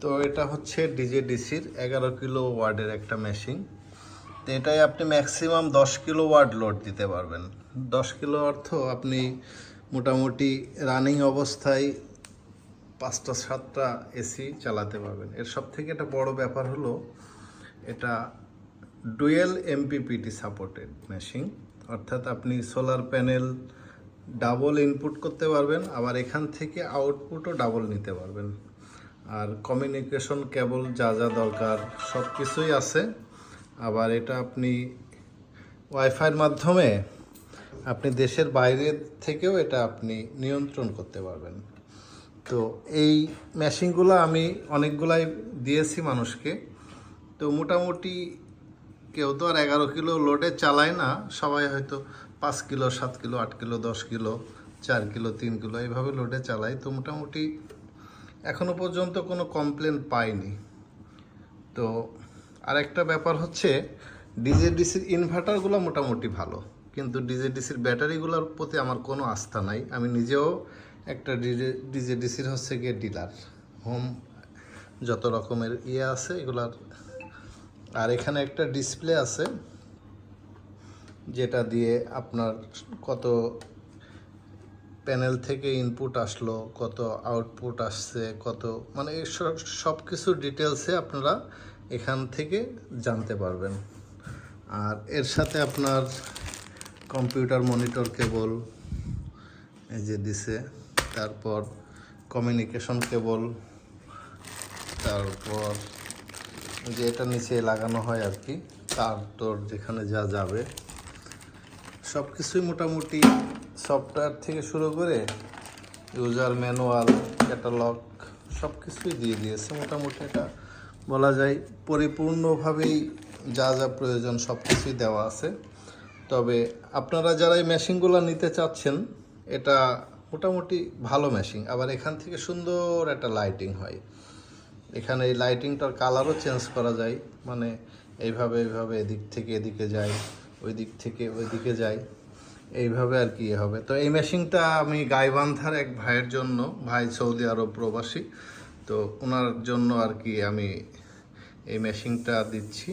তো এটা হচ্ছে ডিজেডিসির এগারো কিলো ওয়ার্ডের একটা মেশিন। তো এটাই আপনি ম্যাক্সিমাম দশ কিলো ওয়ার্ড লোড দিতে পারবেন। দশ কিলো অর্থ আপনি মোটামুটি রানিং অবস্থায় পাঁচটা, সাতটা এসি চালাতে পারবেন। এর সব থেকে একটা বড় ব্যাপার হলো, এটা ডুয়েল এমপিপিটি সাপোর্টেড মেশিন অর্থাৎ আপনি সোলার প্যানেল ডাবল ইনপুট করতে পারবেন, আবার এখান থেকে আউটপুটও ডাবল নিতে পারবেন। আর কমিউনিকেশন কেবল যা যা দরকার সব কিছুই আছে। আবার এটা আপনি ওয়াইফাইয়ের মাধ্যমে আপনি দেশের বাইরে থেকেও এটা আপনি নিয়ন্ত্রণ করতে পারবেন। তো এই মেশিনগুলো আমি অনেকগুলাই দিয়েছি মানুষকে। তো মোটামুটি কেউ তো আর এগারো কিলো লোডে চালায় না, সবাই হয়তো পাঁচ কিলো, সাত কিলো, আট কিলো, দশ কিলো, চার কিলো, তিন কিলো, এইভাবে লোডে চালায়। তো মোটামুটি এখনও পর্যন্ত কোনো কমপ্লেন পাইনি। তো আরেকটা ব্যাপার হচ্ছে ডিজেডিসির ইনভার্টারগুলো মোটামুটি ভালো, কিন্তু ডিজেডিসির ব্যাটারিগুলোর প্রতি আমার কোনো আস্থা নাই। আমি নিজেও একটা ডিজে ডিজেডিসির হচ্ছে গিয়ে ডিলার হোম যত রকমের ইয়ে আছে এগুলার। আর এখানে একটা ডিসপ্লে আছে, যেটা দিয়ে আপনার কত প্যানেল থেকে ইনপুট আসলো, কত আউটপুট আসছে, কত মানে সব কিছু ডিটেলসে আপনারা এখান থেকে জানতে পারবেন। আর এর সাথে আপনার কম্পিউটার মনিটর কেবল এই যে দিছে, তারপর কমিউনিকেশন কেবল তারপর যে এটা নিচে লাগানো হয় আর কি, তার তোর যেখানে যা যাবে সব কিছুই মোটামুটি সফটওয়্যার থেকে শুরু করে ইউজার ম্যানুয়াল, ক্যাটালগ সব কিছুই দিয়ে দিয়েছে। মোটামুটি এটা বলা যায় পরিপূর্ণভাবেই যা যা প্রয়োজন সব কিছুই দেওয়া আছে। তবে আপনারা যারা এই মেশিনগুলো নিতে চাচ্ছেন, এটা মোটামুটি ভালো মেশিন আবার এখান থেকে সুন্দর একটা লাইটিং হয়। এখানে এই লাইটিংটার কালারও চেঞ্জ করা যায়। মানে এইভাবে এইভাবে এদিক থেকে এদিকে যায় ওই দিক থেকে ওই দিকে যায়। এইভাবে আর কি হবে। তো এই মেশিনটা আমি গাইবান্ধার এক ভাইয়ের জন্য ভাই সৌদি আরব প্রবাসী তো ওনার জন্য আর কি আমি এই মেশিনটা দিচ্ছি।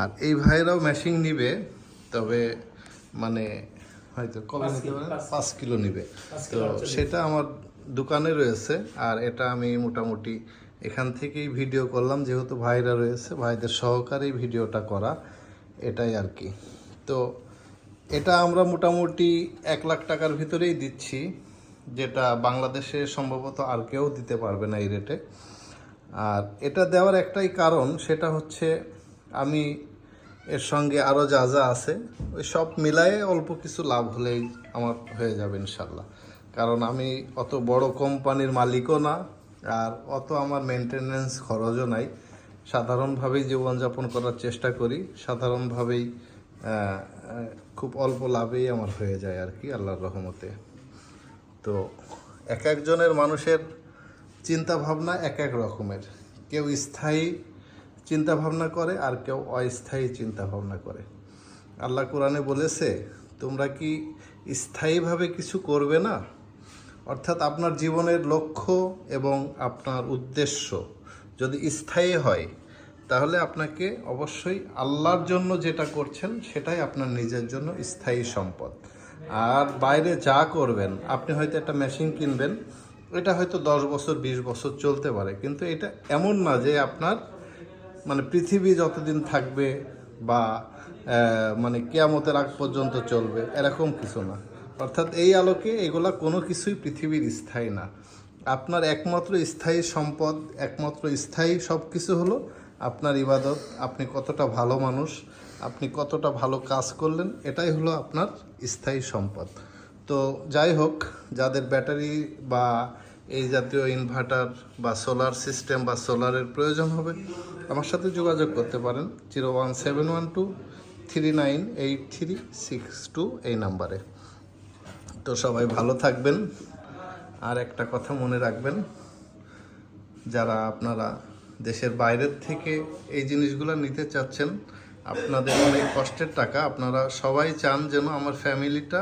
আর এই ভাইয়েরাও মেশিন নিবে তবে মানে হয়তো কবে নিতে পারে? পাঁচ কিলো নিবে। তো সেটা আমার দোকানে রয়েছে আর এটা আমি মোটামুটি এখান থেকেই ভিডিও করলাম যেহেতু ভাইরা রয়েছে ভাইদের সহকারেই ভিডিওটা করা এটাই আর কি। তো এটা আমরা মোটামুটি এক লাখ টাকার ভিতরেই দিচ্ছি, যেটা বাংলাদেশে সম্ভবত আর কেউ দিতে পারবে না এই রেটে। আর এটা দেওয়ার একটাই কারণ, সেটা হচ্ছে আমি এর সঙ্গে আরও যা যা আছে, ওই সব মিলায়ে অল্প কিছু লাভ হলেই আমার হয়ে যাবে ইনশাল্লাহ। কারণ আমি অত বড় কোম্পানির মালিকও না, আর অত আমার মেনটেনেন্স খরচও নাই। সাধারণভাবেই জীবনযাপন করার চেষ্টা করি, সাধারণভাবেই খুব অল্প লাভেই আমার হয়ে যায় আর কি, আল্লাহর রহমতে। তো এক একজনের মানুষের চিন্তা ভাবনা এক এক রকমের। কেউ স্থায়ী চিন্তা ভাবনা করে আর কেউ অস্থায়ী চিন্তা ভাবনা করে। আল্লাহ কোরআনে বলেছে, তোমরা কি স্থায়ীভাবে কিছু করবে না? অর্থাৎ আপনার জীবনের লক্ষ্য এবং আপনার উদ্দেশ্য যদি স্থায়ী হয় তাহলে আপনাকে অবশ্যই আল্লাহর জন্য যেটা করছেন, সেটাই আপনার নিজের জন্য স্থায়ী সম্পদ। আর বাইরে যা করবেন, আপনি হয়তো একটা মেশিন কিনবেন, এটা হয়তো দশ বছর, বিশ বছর চলতে পারে, কিন্তু এটা এমন না যে আপনার মানে পৃথিবী যতদিন থাকবে বা মানে কেয়ামতের আগ পর্যন্ত চলবে, এরকম কিছু না। অর্থাৎ এই আলোকে এগুলা কোনো কিছুই পৃথিবীর স্থায়ী না। আপনার একমাত্র স্থায়ী সম্পদ, একমাত্র স্থায়ী সব কিছু হলো আপনার ইবাদত, আপনি কতটা ভালো মানুষ, আপনি কতটা ভালো কাজ করলেন, এটাই হলো আপনার স্থায়ী সম্পদ। তো যাই হোক, যাদের ব্যাটারি বা এই জাতীয় ইনভার্টার বা সোলার সিস্টেম বা সোলারের প্রয়োজন হবে, আমার সাথে যোগাযোগ করতে পারেন zero one seven one two three nine eight three six two এই নাম্বারে। তো সবাই ভালো থাকবেন। আর একটা কথা মনে রাখবেন, যারা আপনারা দেশের বাইরের থেকে এই জিনিসগুলো নিতে চাচ্ছেন, আপনাদের অনেক কষ্টের টাকা। আপনারা সবাই চান যেন আমার ফ্যামিলিটা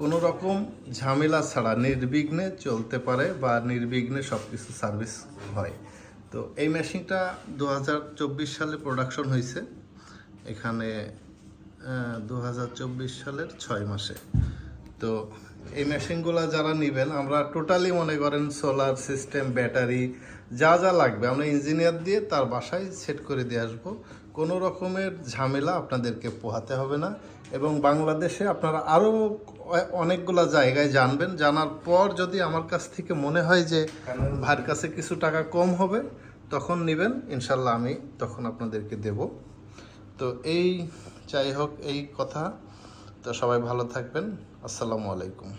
কোনো রকম ঝামেলা ছাড়া, নির্বিঘ্নে চলতে পারে বা নির্বিঘ্নে সব কিছু সার্ভিস হয়। তো এই মেশিনটা দু হাজার চব্বিশ সালে প্রোডাকশন হয়েছে এখানে দু হাজার চব্বিশ সালের ছয় মাসে। তো এই মেশিনগুলো যারা নেবেন, আমরা টোটালি মনে করেন সোলার সিস্টেম ব্যাটারি যা যা লাগবে, আমরা ইঞ্জিনিয়ার দিয়ে তার বাসায় সেট করে দিয়ে আসব। কোনো রকমের ঝামেলা আপনাদেরকে পোহাতে হবে না এবং বাংলাদেশে আপনারা আরও অনেকগুলা জায়গায় জানবেন। জানার পর যদি আমার কাছ থেকে মনে হয় যে ভাইয়ের কাছে কিছু টাকা কম হবে, তখন নেবেন। ইনশাল্লাহ আমি তখন আপনাদেরকে দেব। তো এই যাই হোক, এই কথা। তো সবাই ভালো থাকবেন। আসসালামু আলাইকুম।